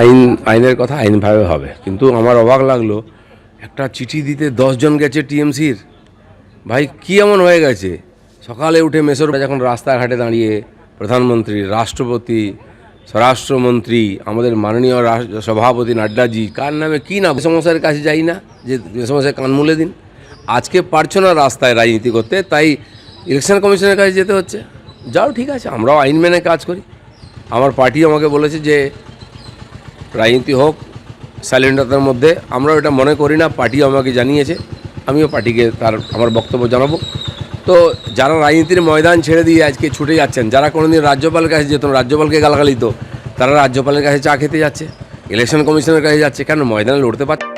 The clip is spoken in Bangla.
আইন, আইনের কথা আইনভাবে হবে। কিন্তু আমার অবাক লাগল, একটা চিঠি দিতে দশজন গেছে টিএমসির। ভাই, কি এমন হয়ে গেছে? সকালে উঠে মেসর যখন রাস্তাঘাটে দাঁড়িয়ে প্রধানমন্ত্রী, রাষ্ট্রপতি, স্বরাষ্ট্রমন্ত্রী, আমাদের মাননীয় সভাপতি নাড্ডাজি, কার নামে কী না মেসমশাইয়ের কাছে যাই না, যে মেসমশাই কান মুলে দিন। আজকে পারছ না রাস্তায় রাজনীতি করতে, তাই ইলেকশন কমিশনের কাছে যেতে হচ্ছে। যাও, ঠিক আছে, আমরাও আইন মেনে কাজ করি। আমার পার্টি আমাকে বলেছে যে রাজনীতি হোক সাইলেন্টতার মধ্যে, আমরাও এটা মনে করি না পার্টি আমাকে জানিয়েছে, আমিও পার্টিকে তার, আমার বক্তব্য জানাব। তো যারা রাজনীতির ময়দান ছেড়ে দিয়ে আজকে ছুটে যাচ্ছেন, যারা কোনোদিন রাজ্যপালের কাছে যেত রাজ্যপালকে গালাগালি তো তারা রাজ্যপালের কাছে চা খেতে যাচ্ছে ইলেকশন কমিশনের কাছে যাচ্ছে, কেন ময়দানে লড়তে পারছে